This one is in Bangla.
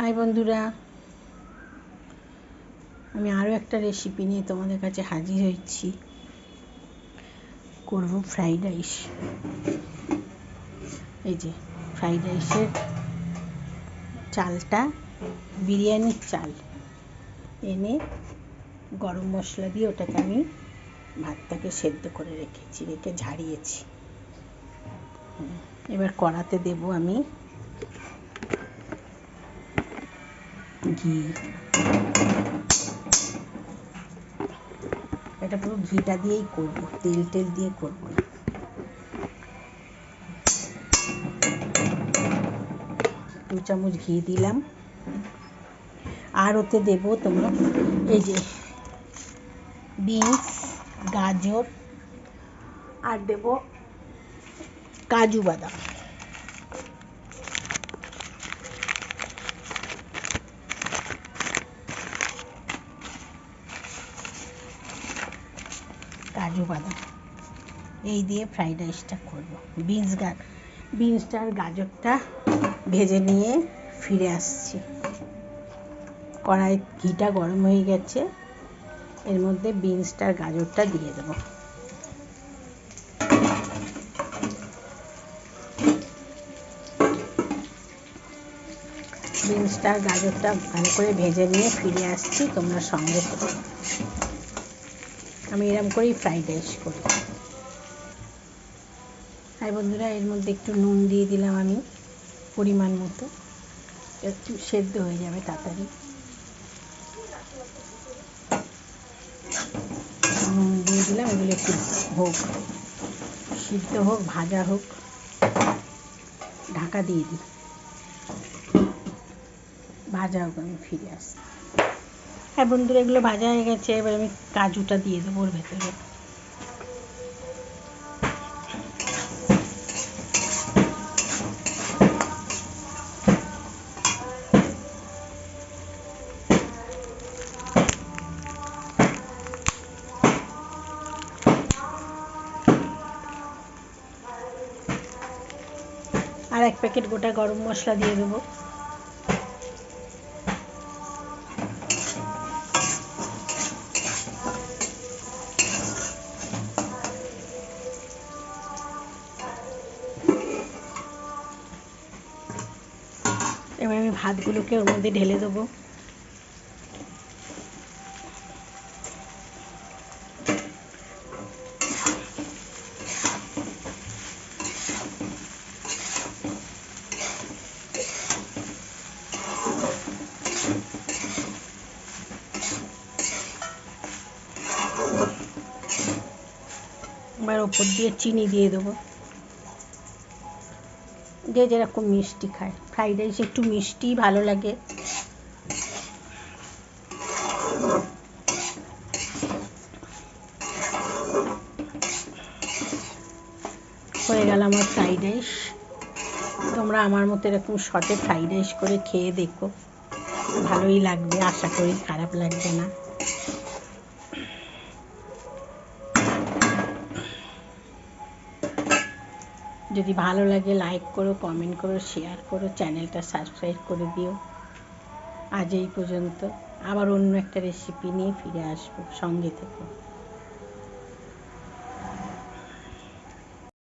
হাই বন্ধুরা। আমি আরও একটা রেসিপি নিয়ে তোমাদের কাছে হাজির হয়েছি। করব ফ্রাইড রাইস এই যে ফ্রাইড রাইসের চালটা, বিরিয়ানির চাল। এনে গরম মশলা দিয়ে ওটাকে আমি ভাতটাকে সেদ্ধ করে রেখেছি, রেখে ঝাড়িয়েছি। এবার কড়াতে দেব আমি ঘি এটা পুরো ঘিটা দিয়েই করব, তেল টেল দিয়ে করব দু চামচ ঘি দিলাম। আর ওতে দেব তোমার এই যে বিনস, গাজর, আর দেব কাজু বাদাম। কাজু বাদাম। এই দিয়ে ফ্রাইড রাইসটা করব। বিনস গা বিনসটা আর গাজরটা ভেজে নিয়ে ফিরে আসছি। কড়াই ঘিটা গরম হয়ে গেছে। এর মধ্যে বিনসটা আর গাজরটা দিয়ে দেবো। বিনসটা গাজরটা ভালো করে ভেজে নিয়ে ফিরে আসছি তোমরা সঙ্গে আমি এরম করেই ফ্রাইড রাইস করি হাই বন্ধুরা, এর মধ্যে একটু নুন দিয়ে দিলাম আমি, পরিমাণ মতো। একটু সেদ্ধ হয়ে যাবে তাড়াতাড়ি। নুন দিয়ে দিলাম, এগুলো একটু হোক, সিদ্ধ হোক, ভাজা হোক, ঢাকা দিয়ে দিই ভাজা হোক, আমি ফিরে আসি হ্যাঁ বন্ধুরা, এগুলো ভাজা হয়ে গেছে, এবার আমি কাজুটা দিয়ে দেবো ওর ভেতরে। আর এক প্যাকেট গোটা গরম মশলা দিয়ে দেবো। এবার আমি ভাতগুলোকে ওর মধ্যে ঢেলে দেবো। এবার ওপর দিয়ে চিনি দিয়ে দেবো। যে যেরকম মিষ্টি খায়। ফ্রাইড রাইস একটু মিষ্টি, ভালো লাগে। হয়ে গেল আমার ফ্রাইড রাইস তোমরা আমার মতো এরকম শর্টে ফ্রাইড রাইস করে খেয়ে দেখো। ভালোই লাগবে, আশা করি খারাপ লাগবে না। যদি ভালো লাগে লাইক করো কমেন্ট করো শেয়ার করো চ্যানেলটা সাবস্ক্রাইব করে দিও। আজ এই পর্যন্ত। আবার অন্য একটা রেসিপি নিয়ে ফিরে আসব। সঙ্গে থেকো।